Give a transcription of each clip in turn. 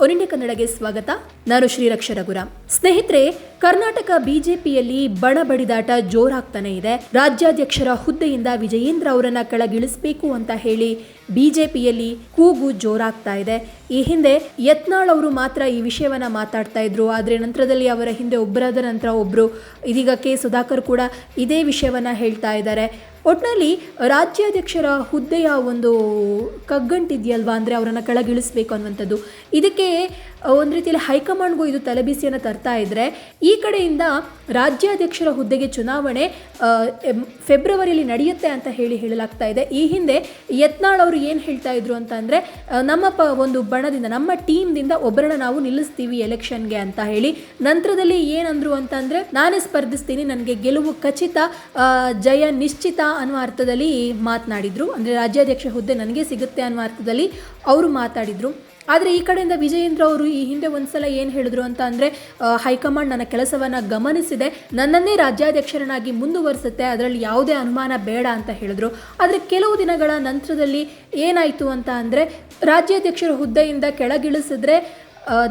ಒನಿಂಡೆ ಕನ್ನಡಗೆ ಸ್ವಾಗತ. ನಾನು ಶ್ರೀರಕ್ಷ ರಘುರಾಮ್. ಸ್ನೇಹಿತರೆ ಕರ್ನಾಟಕ ಬಿಜೆಪಿಯಲ್ಲಿ ಬಣ ಬಡಿದಾಟ ಜೋರಾಗ್ತಾನೆ ಇದೆ. ರಾಜ್ಯಾಧ್ಯಕ್ಷರ ಹುದ್ದೆಯಿಂದ ವಿಜಯೇಂದ್ರ ಅವರನ್ನ ಕೆಳಗಿಳಿಸಬೇಕು ಅಂತ ಹೇಳಿ ಬಿಜೆಪಿಯಲ್ಲಿ ಕೂಗು ಜೋರಾಗ್ತಾ ಇದೆ. ಈ ಹಿಂದೆ ಯತ್ನಾಳ್ ಅವರು ಮಾತ್ರ ಈ ವಿಷಯವನ್ನ ಮಾತಾಡ್ತಾ ಇದ್ರು. ಆದರೆ ನಂತರದಲ್ಲಿ ಅವರ ಹಿಂದೆ ಒಬ್ಬರಾದ ನಂತರ ಒಬ್ರು, ಇದೀಗ ಕೆ. ಸುಧಾಕರ್ ಕೂಡ ಇದೇ ವಿಷಯವನ್ನ ಹೇಳ್ತಾ ಇದ್ದಾರೆ. ಒಟ್ಟಿನಲ್ಲಿ ರಾಜ್ಯಾಧ್ಯಕ್ಷರ ಹುದ್ದೆಯ ಒಂದು ಕಗ್ಗಂಟಿದೆಯಲ್ವಾ? ಅಂದರೆ ಅವರನ್ನು ಕೆಳಗಿಳಿಸ್ಬೇಕು ಅನ್ನುವಂಥದ್ದು. ಇದಕ್ಕೆ ಒಂದು ರೀತಿಯಲ್ಲಿ ಹೈಕಮಾಂಡ್ಗೂ ಇದು ತಲೆಬಿಸಿಯನ್ನು ತರ್ತಾ ಇದ್ದರೆ ಈ ಕಡೆಯಿಂದ ರಾಜ್ಯಾಧ್ಯಕ್ಷರ ಹುದ್ದೆಗೆ ಚುನಾವಣೆ ಫೆಬ್ರವರಿಯಲ್ಲಿ ನಡೆಯುತ್ತೆ ಅಂತ ಹೇಳಿ ಹೇಳಲಾಗ್ತಾ ಇದೆ. ಈ ಹಿಂದೆ ಯತ್ನಾಳ್ ಅವರು ಏನು ಹೇಳ್ತಾ ಇದ್ರು ಅಂತ ಅಂದರೆ ನಮ್ಮ ಪ, ಒಂದು ಬಣದಿಂದ, ನಮ್ಮ ಟೀಮ್ದಿಂದ ಒಬ್ಬರನ್ನ ನಾವು ನಿಲ್ಲಿಸ್ತೀವಿ ಎಲೆಕ್ಷನ್ಗೆ ಅಂತ ಹೇಳಿ, ನಂತರದಲ್ಲಿ ಏನಂದ್ರು ಅಂತಂದರೆ ನಾನೇ ಸ್ಪರ್ಧಿಸ್ತೀನಿ, ನನಗೆ ಗೆಲುವು ಖಚಿತ ಜಯ ನಿಶ್ಚಿತ ಅನ್ನುವ ಅರ್ಥದಲ್ಲಿ ಮಾತನಾಡಿದರು. ಅಂದರೆ ರಾಜ್ಯಾಧ್ಯಕ್ಷ ಹುದ್ದೆ ನನಗೆ ಸಿಗುತ್ತೆ ಅನ್ನುವ ಅರ್ಥದಲ್ಲಿ ಅವರು ಮಾತಾಡಿದ್ರು. ಆದರೆ ಈ ಕಡೆಯಿಂದ ವಿಜಯೇಂದ್ರ ಅವರು ಈ ಹಿಂದೆ ಒಂದ್ಸಲ ಏನು ಹೇಳಿದ್ರು ಅಂತ ಅಂದರೆ ಹೈಕಮಾಂಡ್ ನನ್ನ ಕೆಲಸವನ್ನು ಗಮನಿಸಿದೆ, ನನ್ನನ್ನೇ ರಾಜ್ಯಾಧ್ಯಕ್ಷರನ್ನಾಗಿ ಮುಂದುವರಿಸುತ್ತೆ, ಅದರಲ್ಲಿ ಯಾವುದೇ ಅನುಮಾನ ಬೇಡ ಅಂತ ಹೇಳಿದ್ರು. ಆದರೆ ಕೆಲವು ದಿನಗಳ ನಂತರದಲ್ಲಿ ಏನಾಯಿತು ಅಂತ ಅಂದರೆ, ರಾಜ್ಯಾಧ್ಯಕ್ಷರ ಹುದ್ದೆಯಿಂದ ಕೆಳಗಿಳಿಸಿದ್ರೆ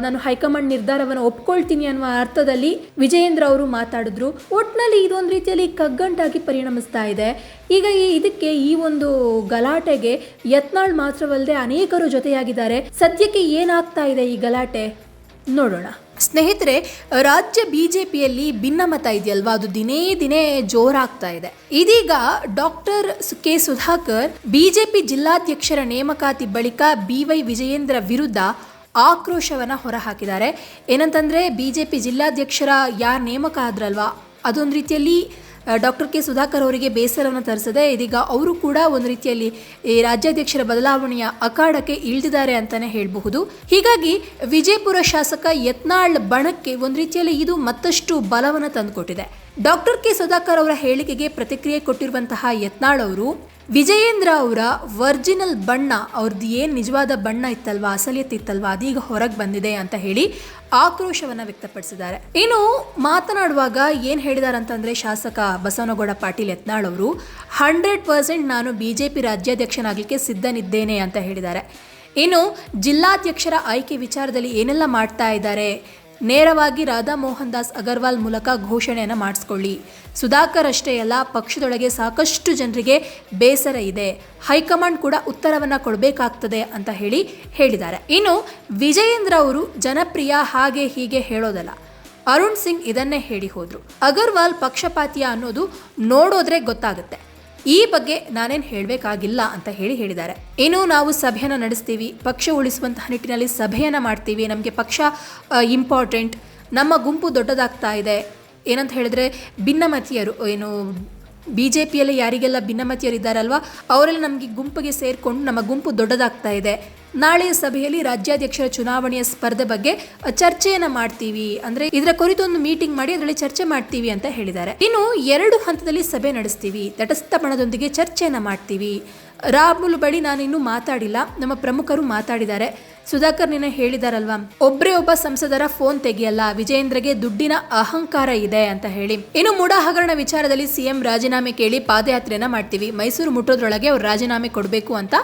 ನಾನು ಹೈಕಮಾಂಡ್ ನಿರ್ಧಾರವನ್ನು ಒಪ್ಕೊಳ್ತೀನಿ ಅನ್ನುವ ಅರ್ಥದಲ್ಲಿ ವಿಜಯೇಂದ್ರ ಅವರು ಮಾತಾಡಿದ್ರು. ಒಟ್ಟಿನಲ್ಲಿ ಇದೊಂದು ರೀತಿಯಲ್ಲಿ ಕಗ್ಗಂಟಾಗಿ ಪರಿಣಮಿಸ್ತಾ ಇದೆ. ಈಗ ಈ ಇದಕ್ಕೆ ಈ ಒಂದು ಗಲಾಟೆಗೆ ಯತ್ನಾಳ್ ಮಾತ್ರವಲ್ಲದೆ ಅನೇಕರು ಜೊತೆಯಾಗಿದ್ದಾರೆ. ಸದ್ಯಕ್ಕೆ ಏನಾಗ್ತಾ ಇದೆ ಈ ಗಲಾಟೆ? ನೋಡೋಣ. ಸ್ನೇಹಿತರೆ, ರಾಜ್ಯ ಬಿಜೆಪಿಯಲ್ಲಿ ಭಿನ್ನಮತ ಇದೆಯಲ್ವಾ? ಅದು ದಿನೇ ದಿನೇ ಜೋರಾಗ್ತಾ ಇದೆ. ಇದೀಗ ಡಾಕ್ಟರ್ ಕೆ ಸುಧಾಕರ್ ಬಿಜೆಪಿ ಜಿಲ್ಲಾಧ್ಯಕ್ಷರ ನೇಮಕಾತಿ ಬಳಿಕ ಬಿ ವೈ ವಿಜಯೇಂದ್ರ ವಿರುದ್ಧ ಆಕ್ರೋಶವನ್ನ ಹೊರಹಾಕಿದ್ದಾರೆ. ಜೆ ಪಿ ಜಿಲ್ಲಾಧ್ಯಕ್ಷರ ಯಾರು ನೇಮಕ ಆದ್ರಲ್ವಾ? ಅದೊಂದು ರೀತಿಯಲ್ಲಿ ಡಾಕ್ಟರ್ ಕೆ ಸುಧಾಕರ್ ಅವರಿಗೆ ಬೇಸರವನ್ನು ತರಿಸದೆ. ಇದೀಗ ಅವರು ಕೂಡ ಒಂದು ರೀತಿಯಲ್ಲಿ ಈ ರಾಜ್ಯಾಧ್ಯಕ್ಷರ ಬದಲಾವಣೆಯ ಅಖಾಡಕ್ಕೆ ಇಳಿದಿದ್ದಾರೆ ಅಂತಲೇ ಹೇಳಬಹುದು. ಹೀಗಾಗಿ, ವಿಜಯಪುರ ಶಾಸಕ ಯತ್ನಾಳ್ ಬಣಕ್ಕೆ ಒಂದು ರೀತಿಯಲ್ಲಿ ಇದು ಮತ್ತಷ್ಟು ಬಲವನ್ನು ತಂದುಕೊಟ್ಟಿದೆ. ಡಾಕ್ಟರ್ ಕೆ ಸುಧಾಕರ್ ಅವರ ಹೇಳಿಕೆಗೆ ಪ್ರತಿಕ್ರಿಯೆ ಕೊಟ್ಟಿರುವಂತಹ ಯತ್ನಾಳ್ ಅವರು ವಿಜಯೇಂದ್ರ ಅವರ ವರ್ಜಿನಲ್ ಬಣ್ಣ, ಅವ್ರದ್ದು ಏನು ನಿಜವಾದ ಬಣ್ಣ ಇತ್ತಲ್ವಾ ಇತ್ತಲ್ವಾ, ಅದೀಗ ಹೊರಗೆ ಬಂದಿದೆ ಅಂತ ಹೇಳಿ ಆಕ್ರೋಶವನ್ನು ವ್ಯಕ್ತಪಡಿಸಿದ್ದಾರೆ. ಇನ್ನು ಮಾತನಾಡುವಾಗ ಏನು ಹೇಳಿದ್ದಾರೆ ಅಂತಂದರೆ ಶಾಸಕ ಬಸವನಗೌಡ ಪಾಟೀಲ್ ಯತ್ನಾಳ್ ಅವರು, ಹಂಡ್ರೆಡ್ ಪರ್ಸೆಂಟ್ ನಾನು ಪಿ ರಾಜ್ಯಾಧ್ಯಕ್ಷನಾಗಲಿಕ್ಕೆ ಸಿದ್ಧನಿದ್ದೇನೆ ಅಂತ ಹೇಳಿದ್ದಾರೆ. ಇನ್ನು ಜಿಲ್ಲಾಧ್ಯಕ್ಷರ ಆಯ್ಕೆ ವಿಚಾರದಲ್ಲಿ ಏನೆಲ್ಲ ಮಾಡ್ತಾ ಇದ್ದಾರೆ ನೇರವಾಗಿ ರಾಧಾ ಮೋಹನ್ ದಾಸ್ ಅಗರ್ವಾಲ್ ಮೂಲಕ ಘೋಷಣೆಯನ್ನು ಮಾಡಿಸ್ಕೊಳ್ಳಿ. ಸುಧಾಕರ್ ಅಷ್ಟೇ ಅಲ್ಲ, ಪಕ್ಷದೊಳಗೆ ಸಾಕಷ್ಟು ಜನರಿಗೆ ಬೇಸರ ಇದೆ. ಹೈಕಮಾಂಡ್ ಕೂಡ ಉತ್ತರವನ್ನು ಕೊಡಬೇಕಾಗ್ತದೆ ಅಂತ ಹೇಳಿ ಹೇಳಿದ್ದಾರೆ. ಇನ್ನು ವಿಜಯೇಂದ್ರ ಅವರು ಜನಪ್ರಿಯ ಹಾಗೆ ಹೀಗೆ ಹೇಳೋದಲ್ಲ. ಅರುಣ್ ಸಿಂಗ್ ಇದನ್ನೇ ಹೇಳಿ ಹೋದರು. ಅಗರ್ವಾಲ್ ಪಕ್ಷಪಾತಿಯ ಅನ್ನೋದು ನೋಡೋದ್ರೆ ಗೊತ್ತಾಗುತ್ತೆ. ಈ ಬಗ್ಗೆ ನಾನೇನು ಹೇಳಬೇಕಾಗಿಲ್ಲ ಅಂತ ಹೇಳಿ ಹೇಳಿದ್ದಾರೆ. ಇನ್ನು ನಾವು ಸಭೆಯನ್ನು ನಡೆಸ್ತೀವಿ, ಪಕ್ಷ ಉಳಿಸುವಂತಹ ನಿಟ್ಟಿನಲ್ಲಿ ಸಭೆಯನ್ನು ಮಾಡ್ತೀವಿ, ನಮಗೆ ಪಕ್ಷ ಇಂಪಾರ್ಟೆಂಟ್ ನಮ್ಮ ಗುಂಪು ದೊಡ್ಡದಾಗ್ತಾ ಇದೆ. ಏನಂತ ಹೇಳಿದ್ರೆ, ಭಿನ್ನಮತೀಯರು, ಏನು ಬಿ ಜೆ ಪಿಯಲ್ಲಿ ಯಾರಿಗೆಲ್ಲ ಭಿನ್ನಮತೀಯರಿದ್ದಾರಲ್ವಾ ಅವರೆಲ್ಲ ನಮಗೆ ಗುಂಪಿಗೆ ಸೇರಿಕೊಂಡು ನಮ್ಮ ಗುಂಪು ದೊಡ್ಡದಾಗ್ತಾ ಇದೆ. ನಾಳೆಯ ಸಭೆಯಲ್ಲಿ ರಾಜ್ಯಾಧ್ಯಕ್ಷರ ಚುನಾವಣೆಯ ಸ್ಪರ್ಧೆ ಬಗ್ಗೆ ಚರ್ಚೆಯನ್ನು ಮಾಡ್ತೀವಿ. ಅಂದ್ರೆ ಇದರ ಕುರಿತು ಒಂದು ಮೀಟಿಂಗ್ ಮಾಡಿ ಅದರಲ್ಲಿ ಚರ್ಚೆ ಮಾಡ್ತೀವಿ ಅಂತ ಹೇಳಿದ್ದಾರೆ. ಇನ್ನು ಎರಡು ಹಂತದಲ್ಲಿ ಸಭೆ ನಡೆಸ್ತೀವಿ. ತಟಸ್ಥ ಬಣದೊಂದಿಗೆ ಚರ್ಚೆಯನ್ನು ಮಾಡ್ತೀವಿ. ರಾಹುಲ್ ಬಳಿ ನಾನು ಇನ್ನೂ ಮಾತಾಡಿಲ್ಲ. ನಮ್ಮ ಪ್ರಮುಖರು ಮಾತಾಡಿದ್ದಾರೆ. ಸುಧಾಕರ್ ನಿನ್ನೆ ಹೇಳಿದಾರಲ್ವಾ ಒಬ್ಬರೇ ಒಬ್ಬ ಸಂಸದರ ಫೋನ್ ತೆಗೆಯಲ್ಲ, ವಿಜಯೇಂದ್ರಗೆ ದುಡ್ಡಿನ ಅಹಂಕಾರ ಇದೆ ಅಂತ ಹೇಳಿ. ಇನ್ನು ಮೂಡ ಹಗರಣ ವಿಚಾರದಲ್ಲಿ ಸಿಎಂ ರಾಜೀನಾಮೆ ಕೇಳಿ ಪಾದಯಾತ್ರೆಯನ್ನ ಮಾಡ್ತೀವಿ. ಮೈಸೂರು ಮುಟ್ಟೋದ್ರೊಳಗೆ ಅವ್ರು ರಾಜೀನಾಮೆ ಕೊಡಬೇಕು ಅಂತ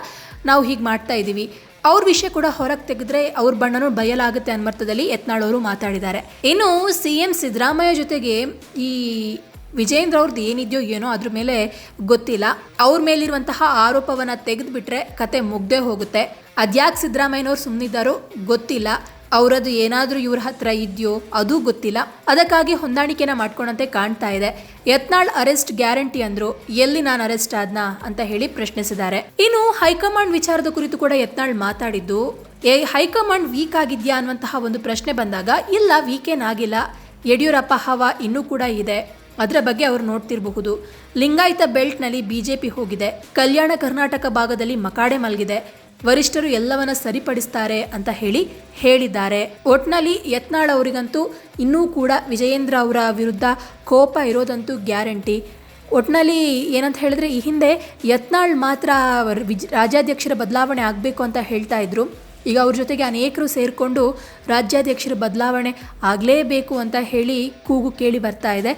ನಾವು ಹೀಗೆ ಮಾಡ್ತಾ ಇದ್ದೀವಿ ಅವ್ರ ವಿಷಯ ಕೂಡ ಹೊರಗೆ ತೆಗೆದ್ರೆ ಅವ್ರ ಬಣ್ಣನೂ ಬಯಲಾಗುತ್ತೆ ಅನ್ನರ್ಥದಲ್ಲಿ ಯತ್ನಾಳವರು ಮಾತಾಡಿದ್ದಾರೆ. ಇನ್ನು ಸಿ ಎಂ ಸಿದ್ದರಾಮಯ್ಯ ಜೊತೆಗೆ ಈ ವಿಜೇಂದ್ರ ಅವ್ರದ್ದು ಏನಿದೆಯೋ ಏನೋ ಅದ್ರ ಮೇಲೆ ಗೊತ್ತಿಲ್ಲ. ಅವ್ರ ಮೇಲಿರುವಂತಹ ಆರೋಪವನ್ನ ತೆಗೆದುಬಿಟ್ರೆ ಕತೆ ಮುಗ್ದೇ ಹೋಗುತ್ತೆ. ಅದ್ಯಾಕೆ ಸಿದ್ದರಾಮಯ್ಯನವ್ರು ಸುಮ್ಮನಿದ್ದಾರೋ ಗೊತ್ತಿಲ್ಲ. ಅವರದು ಏನಾದರೂ ಇವ್ರ ಹತ್ರ ಇದೆಯೋ ಅದೂ ಗೊತ್ತಿಲ್ಲ. ಅದಕ್ಕಾಗಿ ಹೊಂದಾಣಿಕೆನ ಮಾಡ್ಕೊಂಡಂತೆ ಕಾಣ್ತಾ ಇದೆ. ಯತ್ನಾಳ್ ಅರೆಸ್ಟ್ ಗ್ಯಾರಂಟಿ ಅಂದ್ರು, ಎಲ್ಲಿ ನಾನು ಅರೆಸ್ಟ್ ಆದ್ನ ಅಂತ ಹೇಳಿ ಪ್ರಶ್ನಿಸಿದ್ದಾರೆ. ಇನ್ನು ಹೈಕಮಾಂಡ್ ವಿಚಾರದ ಕುರಿತು ಕೂಡ ಯತ್ನಾಳ್ ಮಾತಾಡಿದ್ದು, ಏ, ಹೈಕಮಾಂಡ್ ವೀಕ್ ಆಗಿದ್ಯಾ? ಅನ್ನುವಂತಹ ಒಂದು ಪ್ರಶ್ನೆ ಬಂದಾಗ, ಇಲ್ಲ, ವೀಕ್ ಏನಾಗಿಲ್ಲ ಯಡಿಯೂರಪ್ಪ ಹವಾ ಇನ್ನೂ ಕೂಡ ಇದೆ. ಅದರ ಬಗ್ಗೆ ಅವರು ನೋಡ್ತಿರಬಹುದು. ಲಿಂಗಾಯತ ಬೆಲ್ಟ್ನಲ್ಲಿ ಬಿಜೆಪಿ ಹೋಗಿದೆ. ಕಲ್ಯಾಣ ಕರ್ನಾಟಕ ಭಾಗದಲ್ಲಿ ಮಕಾಡೆ ಮಲಗಿದೆ. ವರಿಷ್ಠರು ಎಲ್ಲವನ್ನ ಸರಿಪಡಿಸ್ತಾರೆ ಅಂತ ಹೇಳಿ ಹೇಳಿದ್ದಾರೆ. ಒಟ್ನಲ್ಲಿ ಯತ್ನಾಳ್ ಅವರಿಗಂತೂ ಇನ್ನೂ ಕೂಡ ವಿಜಯೇಂದ್ರ ಅವರ ವಿರುದ್ಧ ಕೋಪ ಇರೋದಂತೂ ಗ್ಯಾರಂಟಿ. ಒಟ್ನಲ್ಲಿ ಏನಂತ ಹೇಳಿದ್ರೆ ಈ ಹಿಂದೆ ಯತ್ನಾಳ್ ಮಾತ್ರ ವಿಜ್ ರಾಜ್ಯಾಧ್ಯಕ್ಷರ ಬದಲಾವಣೆ ಆಗಬೇಕು ಅಂತ ಹೇಳ್ತಾ ಇದ್ರು. ಈಗ ಅವ್ರ ಜೊತೆಗೆ ಅನೇಕರು ಸೇರಿಕೊಂಡು ರಾಜ್ಯಾಧ್ಯಕ್ಷರ ಬದಲಾವಣೆ ಆಗಲೇಬೇಕು ಅಂತ ಹೇಳಿ ಕೂಗು ಕೇಳಿ ಬರ್ತಾ ಇದೆ.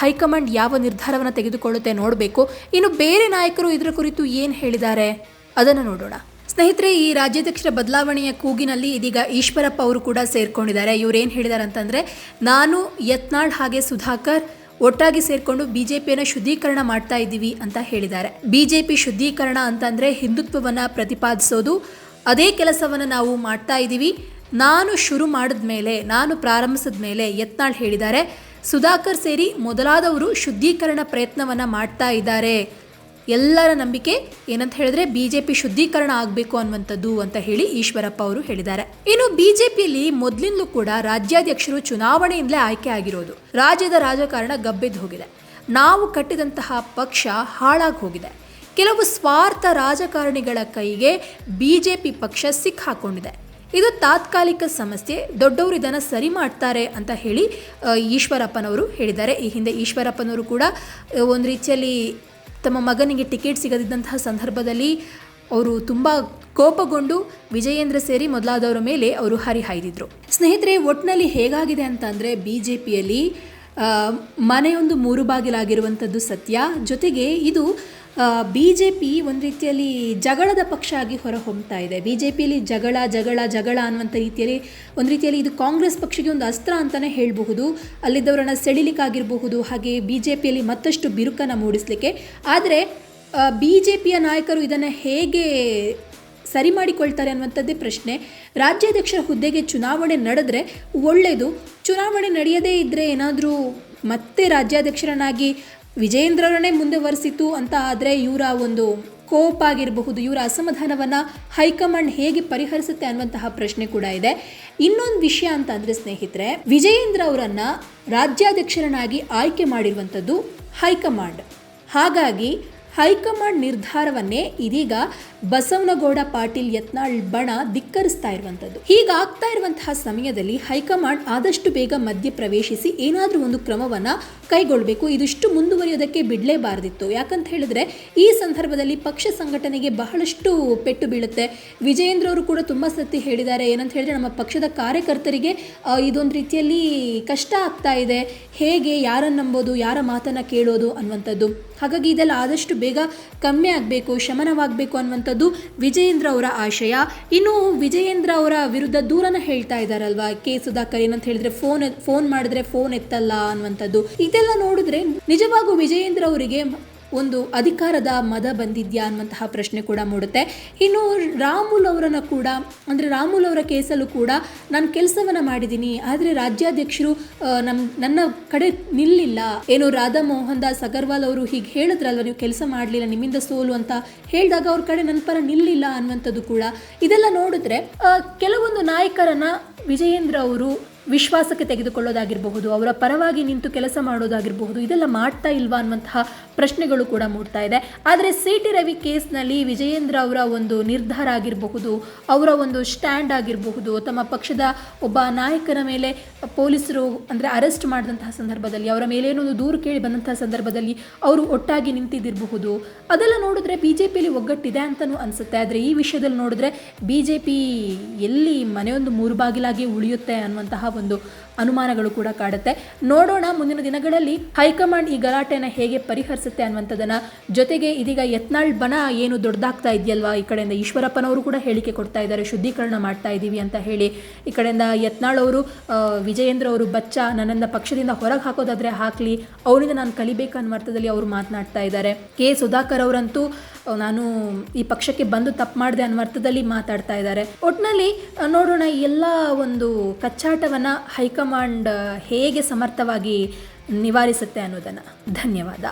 ಹೈಕಮಾಂಡ್ ಯಾವ ನಿರ್ಧಾರವನ್ನು ತೆಗೆದುಕೊಳ್ಳುತ್ತೆ ನೋಡಬೇಕು. ಇನ್ನು ಬೇರೆ ನಾಯಕರು ಇದರ ಕುರಿತು ಏನು ಹೇಳಿದ್ದಾರೆ? ಅದನ್ನು ನೋಡೋಣ. ಸ್ನೇಹಿತರೆ, ಈ ರಾಜ್ಯಾಧ್ಯಕ್ಷರ ಬದಲಾವಣೆಯ ಕೂಗಿನಲ್ಲಿ ಇದೀಗ ಈಶ್ವರಪ್ಪ ಅವರು ಕೂಡ ಸೇರ್ಕೊಂಡಿದ್ದಾರೆ. ಇವರೇನು ಹೇಳಿದ್ದಾರೆ ಅಂತಂದರೆ ನಾನು ಯತ್ನಾಳ್ ಹಾಗೆ ಸುಧಾಕರ್ ಒಟ್ಟಾಗಿ ಸೇರಿಕೊಂಡು ಬಿಜೆಪಿಯನ್ನು ಶುದ್ಧೀಕರಣ ಮಾಡ್ತಾ ಇದ್ದೀವಿ ಅಂತ ಹೇಳಿದ್ದಾರೆ. ಬಿಜೆಪಿ ಶುದ್ಧೀಕರಣ ಅಂತಂದರೆ ಹಿಂದುತ್ವವನ್ನು ಪ್ರತಿಪಾದಿಸೋದು, ಅದೇ ಕೆಲಸವನ್ನು ನಾವು ಮಾಡ್ತಾ ಇದ್ದೀವಿ. ನಾನು ಶುರು ಮಾಡಿದ ಮೇಲೆ, ನಾನು ಪ್ರಾರಂಭಿಸಿದ ಮೇಲೆ ಯತ್ನಾಳ್ ಹೇಳಿದ್ದಾರೆ, ಸುಧಾಕರ್ ಸೇರಿ ಮೊದಲಾದವರು ಶುದ್ಧೀಕರಣ ಪ್ರಯತ್ನವನ್ನು ಮಾಡ್ತಾ ಇದ್ದಾರೆ. ಎಲ್ಲರ ನಂಬಿಕೆ ಏನಂತ ಹೇಳಿದ್ರೆ ಬಿಜೆಪಿ ಶುದ್ಧೀಕರಣ ಆಗಬೇಕು ಅನ್ನುವಂಥದ್ದು ಅಂತ ಹೇಳಿ ಈಶ್ವರಪ್ಪ ಅವರು ಹೇಳಿದ್ದಾರೆ. ಇನ್ನು ಬಿಜೆಪಿಯಲ್ಲಿ ಮೊದಲಿಂದಲೂ ಕೂಡ ರಾಜ್ಯಾಧ್ಯಕ್ಷರು ಚುನಾವಣೆಯಿಂದಲೇ ಆಯ್ಕೆ ಆಗಿರೋದು. ರಾಜ್ಯದ ರಾಜಕಾರಣ ಗಬ್ಬೆದ್ದು ಹೋಗಿದೆ. ನಾವು ಕಟ್ಟಿದಂತಹ ಪಕ್ಷ ಹಾಳಾಗಿ ಹೋಗಿದೆ. ಕೆಲವು ಸ್ವಾರ್ಥ ರಾಜಕಾರಣಿಗಳ ಕೈಗೆ ಬಿಜೆಪಿ ಪಕ್ಷ ಸಿಕ್ಕಾಕೊಂಡಿದೆ ಇದು ತಾತ್ಕಾಲಿಕ ಸಮಸ್ಯೆ, ದೊಡ್ಡವರು ಇದನ್ನು ಸರಿ ಮಾಡ್ತಾರೆ ಅಂತ ಹೇಳಿ ಈಶ್ವರಪ್ಪನವರು ಹೇಳಿದ್ದಾರೆ. ಈ ಹಿಂದೆ ಈಶ್ವರಪ್ಪನವರು ಕೂಡ ಒಂದು ರೀತಿಯಲ್ಲಿ ತಮ್ಮ ಮಗನಿಗೆ ಟಿಕೆಟ್ ಸಿಗದಿದ್ದಂತಹ ಸಂದರ್ಭದಲ್ಲಿ ಅವರು ತುಂಬ ಕೋಪಗೊಂಡು ವಿಜಯೇಂದ್ರ ಸೇರಿ ಮೊದಲಾದವರ ಮೇಲೆ ಅವರು ಹರಿಹಾಯ್ದಿದ್ರು ಸ್ನೇಹಿತರೆ ಒಟ್ಟಿನಲ್ಲಿ ಹೇಗಾಗಿದೆ ಅಂತಂದರೆ ಬಿ ಜೆ ಪಿಯಲ್ಲಿ ಮನೆಯೊಂದು ಮೂರು ಬಾಗಿಲಾಗಿರುವಂಥದ್ದು ಸತ್ಯ. ಜೊತೆಗೆ ಇದು ಬಿ ಜೆ ಪಿ ಒಂದು ರೀತಿಯಲ್ಲಿ ಜಗಳದ ಪಕ್ಷ ಆಗಿ ಹೊರಹೊಮ್ತಾ ಇದೆ. ಬಿ ಜೆ ಪಿಯಲ್ಲಿ ಜಗಳ ಜಗಳ ಜಗಳ ಅನ್ನುವಂಥ ರೀತಿಯಲ್ಲಿ ಒಂದು ರೀತಿಯಲ್ಲಿ ಇದು ಕಾಂಗ್ರೆಸ್ ಪಕ್ಷಕ್ಕೆ ಒಂದು ಅಸ್ತ್ರ ಅಂತಲೇ ಹೇಳಬಹುದು. ಅಲ್ಲಿದ್ದವರನ್ನು ಸೆಳಿಲಿಕ್ಕಾಗಿರಬಹುದು. ಹಾಗೆ ಬಿ ಜೆ ಪಿಯಲ್ಲಿ ಮತ್ತಷ್ಟು ಬಿರುಕನ್ನು ಮೂಡಿಸಲಿಕ್ಕೆ. ಆದರೆ ಬಿ ಜೆ ಪಿಯ ನಾಯಕರು ಇದನ್ನು ಹೇಗೆ ಸರಿ ಮಾಡಿಕೊಳ್ತಾರೆ ಅನ್ನುವಂಥದ್ದೇ ಪ್ರಶ್ನೆ. ರಾಜ್ಯಾಧ್ಯಕ್ಷರ ಹುದ್ದೆಗೆ ಚುನಾವಣೆ ನಡೆದ್ರೆ ಒಳ್ಳೆಯದು ಚುನಾವಣೆ ನಡೆಯದೇ ಇದ್ದರೆ ಏನಾದರೂ ಮತ್ತೆ ರಾಜ್ಯಾಧ್ಯಕ್ಷರನ್ನಾಗಿ ವಿಜಯೇಂದ್ರರನ್ನೇ ಮುಂದೆ ವರೆಸಿತು ಅಂತ ಆದರೆ ಇವರ ಒಂದು ಕೋಪ ಆಗಿರಬಹುದು ಇವರ ಅಸಮಾಧಾನವನ್ನು ಹೈಕಮಾಂಡ್ ಹೇಗೆ ಪರಿಹರಿಸುತ್ತೆ ಅನ್ನುವಂತಹ ಪ್ರಶ್ನೆ ಕೂಡ ಇದೆ. ಇನ್ನೊಂದು ವಿಷಯ ಅಂತ ಅಂದರೆ ಸ್ನೇಹಿತರೆ, ವಿಜಯೇಂದ್ರ ಅವರನ್ನು ರಾಜ್ಯಾಧ್ಯಕ್ಷರನ್ನಾಗಿ ಆಯ್ಕೆ ಮಾಡಿರುವಂಥದ್ದು ಹೈಕಮಾಂಡ್. ಹಾಗಾಗಿ ಹೈಕಮಾಂಡ್ ನಿರ್ಧಾರವನ್ನೇ ಇದೀಗ ಬಸವನಗೌಡ ಪಾಟೀಲ್ ಯತ್ನಾಳ್ ಬಣ ಧಿಕ್ಕರಿಸ್ತಾ ಇರುವಂಥದ್ದು. ಹೀಗಾಗ್ತಾ ಇರುವಂತಹ ಸಮಯದಲ್ಲಿ ಹೈಕಮಾಂಡ್ ಆದಷ್ಟು ಬೇಗ ಮಧ್ಯ ಪ್ರವೇಶಿಸಿ ಏನಾದರೂ ಒಂದು ಕ್ರಮವನ್ನು ಕೈಗೊಳ್ಳಬೇಕು. ಇದಿಷ್ಟು ಮುಂದುವರಿಯೋದಕ್ಕೆ ಬಿಡಲೇಬಾರದಿತ್ತು. ಯಾಕಂತ ಹೇಳಿದ್ರೆ, ಈ ಸಂದರ್ಭದಲ್ಲಿ ಪಕ್ಷ ಸಂಘಟನೆಗೆ ಬಹಳಷ್ಟು ಪೆಟ್ಟು ಬೀಳುತ್ತೆ. ವಿಜಯೇಂದ್ರ ಅವರು ಕೂಡ ತುಂಬ ಸತಿ ಹೇಳಿದ್ದಾರೆ. ಏನಂತ ಹೇಳಿದ್ರೆ, ನಮ್ಮ ಪಕ್ಷದ ಕಾರ್ಯಕರ್ತರಿಗೆ ಇದೊಂದು ರೀತಿಯಲ್ಲಿ ಕಷ್ಟ ಆಗ್ತಾ ಇದೆ. ಹೇಗೆ, ಯಾರನ್ನು ನಂಬೋದು, ಯಾರ ಮಾತನ್ನು ಕೇಳೋದು ಅನ್ನುವಂಥದ್ದು. ಹಾಗಾಗಿ ಇದೆಲ್ಲ ಆದಷ್ಟು ಬೇಗ ಕಮ್ಮಿ ಆಗಬೇಕು, ಶಮನವಾಗಬೇಕು ಅನ್ನುವಂಥದ್ದು ವಿಜಯೇಂದ್ರ ಅವರ ಆಶಯ. ಇನ್ನು ವಿಜಯೇಂದ್ರ ಅವರ ವಿರುದ್ಧ ದೂರನ ಹೇಳ್ತಾ ಇದ್ದಾರಲ್ವಾ ಕೆ ಸುಧಾಕರ್? ಏನಂತ ಹೇಳಿದ್ರೆ, ಫೋನ್ ಫೋನ್ ಮಾಡಿದ್ರೆ ಫೋನ್ ಎತ್ತಲ್ಲ ಅನ್ನುವಂಥದ್ದು. ಇದೆಲ್ಲ ನೋಡಿದ್ರೆ ನಿಜವಾಗೂ ವಿಜಯೇಂದ್ರ ಅವರಿಗೆ ಒಂದು ಅಧಿಕಾರದ ಮದ ಬಂದಿದ್ಯಾ ಅನ್ನುವಂತಹ ಪ್ರಶ್ನೆ ಕೂಡ ಮೂಡುತ್ತೆ. ಇನ್ನು ರಾಮುಲ್ ಅವರನ್ನ ಕೂಡ, ಅಂದರೆ ರಾಮುಲ್ ಅವರ ಕೇಸಲ್ಲೂ ಕೂಡ ನಾನು ಕೆಲಸವನ್ನು ಮಾಡಿದ್ದೀನಿ, ಆದರೆ ರಾಜ್ಯಾಧ್ಯಕ್ಷರು ನಮ್ಮ ನಮ್, ನನ್ನ ಕಡೆ ನಿಲ್ಲಿಲ್ಲ. ಏನು ರಾಧಾ ಮೋಹನ್ ದಾಸ್ ಅಗರ್ವಾಲ್ ಅವರು ಹೀಗೆ ಹೇಳಿದ್ರಲ್ವ, ನೀವು ಕೆಲಸ ಮಾಡಲಿಲ್ಲ, ನಿಮ್ಮಿಂದ ಸೋಲು ಅಂತ ಹೇಳಿದಾಗ ಅವ್ರ ಕಡೆ ನನ್ನ ಪರ ನಿಲ್ಲಿಲ್ಲ ಅನ್ನುವಂಥದ್ದು ಕೂಡ. ಇದೆಲ್ಲ ನೋಡಿದ್ರೆ ಕೆಲವೊಂದು ನಾಯಕರನ್ನ ವಿಜಯೇಂದ್ರ ಅವರು ವಿಶ್ವಾಸಕ್ಕೆ ತೆಗೆದುಕೊಳ್ಳೋದಾಗಿರಬಹುದು, ಅವರ ಪರವಾಗಿ ನಿಂತು ಕೆಲಸ ಮಾಡೋದಾಗಿರಬಹುದು, ಇದೆಲ್ಲ ಮಾಡ್ತಾ ಇಲ್ವಾ ಅನ್ನುವಂತಹ ಪ್ರಶ್ನೆಗಳು ಕೂಡ ಮೂಡ್ತಾ ಇದೆ. ಆದರೆ ಸಿ ಟಿ ರವಿ ಕೇಸ್ನಲ್ಲಿ ವಿಜಯೇಂದ್ರ ಅವರ ಒಂದು ನಿರ್ಧಾರ ಆಗಿರಬಹುದು, ಅವರ ಒಂದು ಸ್ಟ್ಯಾಂಡ್ ಆಗಿರಬಹುದು, ತಮ್ಮ ಪಕ್ಷದ ಒಬ್ಬ ನಾಯಕನ ಮೇಲೆ ಪೊಲೀಸರು ಅಂದರೆ ಅರೆಸ್ಟ್ ಮಾಡಿದಂತಹ ಸಂದರ್ಭದಲ್ಲಿ, ಅವರ ಮೇಲೆ ಏನೋ ಒಂದು ದೂರು ಕೇಳಿ ಬಂದಂತಹ ಸಂದರ್ಭದಲ್ಲಿ ಅವರು ಒಟ್ಟಾಗಿ ನಿಂತಿದ್ದಿರಬಹುದು. ಅದೆಲ್ಲ ನೋಡಿದ್ರೆ ಬಿ ಜೆ ಪಿಯಲ್ಲಿ ಒಗ್ಗಟ್ಟಿದೆ ಅಂತಲೂ ಅನಿಸುತ್ತೆ. ಆದರೆ ಈ ವಿಷಯದಲ್ಲಿ ನೋಡಿದ್ರೆ ಬಿ ಜೆ ಪಿ ಎಲ್ಲಿ ಮನೆಯೊಂದು ಮೂರು ಬಾಗಿಲಾಗಿ ಉಳಿಯುತ್ತೆ ಅನ್ನುವಂತಹ ಒಂದು ಅನುಮಾನಗಳು ಕೂಡ ಕಾಡುತ್ತೆ. ನೋಡೋಣ ಮುಂದಿನ ದಿನಗಳಲ್ಲಿ ಹೈಕಮಾಂಡ್ ಈ ಗಲಾಟೆನ ಹೇಗೆ ಪರಿಹರಿಸುತ್ತೆ ಅನ್ನುವಂಥದ್ದನ್ನ. ಜೊತೆಗೆ ಇದೀಗ ಯತ್ನಾಳ್ ಬನ ಏನು ದೊಡ್ಡದಾಗ್ತಾ ಇದೆಯಲ್ವಾ? ಈ ಕಡೆಯಿಂದ ಈಶ್ವರಪ್ಪನವರು ಕೂಡ ಹೇಳಿಕೆ ಕೊಡ್ತಾ ಇದ್ದಾರೆ, ಶುದ್ಧೀಕರಣ ಮಾಡ್ತಾ ಇದ್ದೀವಿ ಅಂತ ಹೇಳಿ. ಈ ಕಡೆಯಿಂದ ಯತ್ನಾಳ್ ಅವರು ವಿಜಯೇಂದ್ರ ಅವರು ಬಚ್ಚ ನನ್ನನ್ನು ಪಕ್ಷದಿಂದ ಹೊರಗೆ ಹಾಕೋದಾದ್ರೆ ಹಾಕಲಿ, ಅವರಿಂದ ನಾನು ಕಲಿಬೇಕು ಅನ್ನೋ ಅರ್ಥದಲ್ಲಿ ಅವರು ಮಾತನಾಡ್ತಾ ಇದ್ದಾರೆ. ಕೆ ಸುಧಾಕರ್ ಅವರಂತೂ ನಾನು ಈ ಪಕ್ಷಕ್ಕೆ ಬಂದು ತಪ್ಪು ಮಾಡಿದೆ ಅನ್ನೋ ಅರ್ಥದಲ್ಲಿ ಮಾತಾಡ್ತಾ ಇದ್ದಾರೆ. ಒಟ್ಟಿನಲ್ಲಿ ನೋಡೋಣ ಎಲ್ಲ ಒಂದು ಕಚ್ಚಾಟವನ್ನು ಹೈಕಮಾಂಡ್ ಆ, ಹೇಗೆ ಸಮರ್ಥವಾಗಿ ನಿವಾರಿಸುತ್ತೆ ಅನ್ನೋದನ್ನು. ಧನ್ಯವಾದ.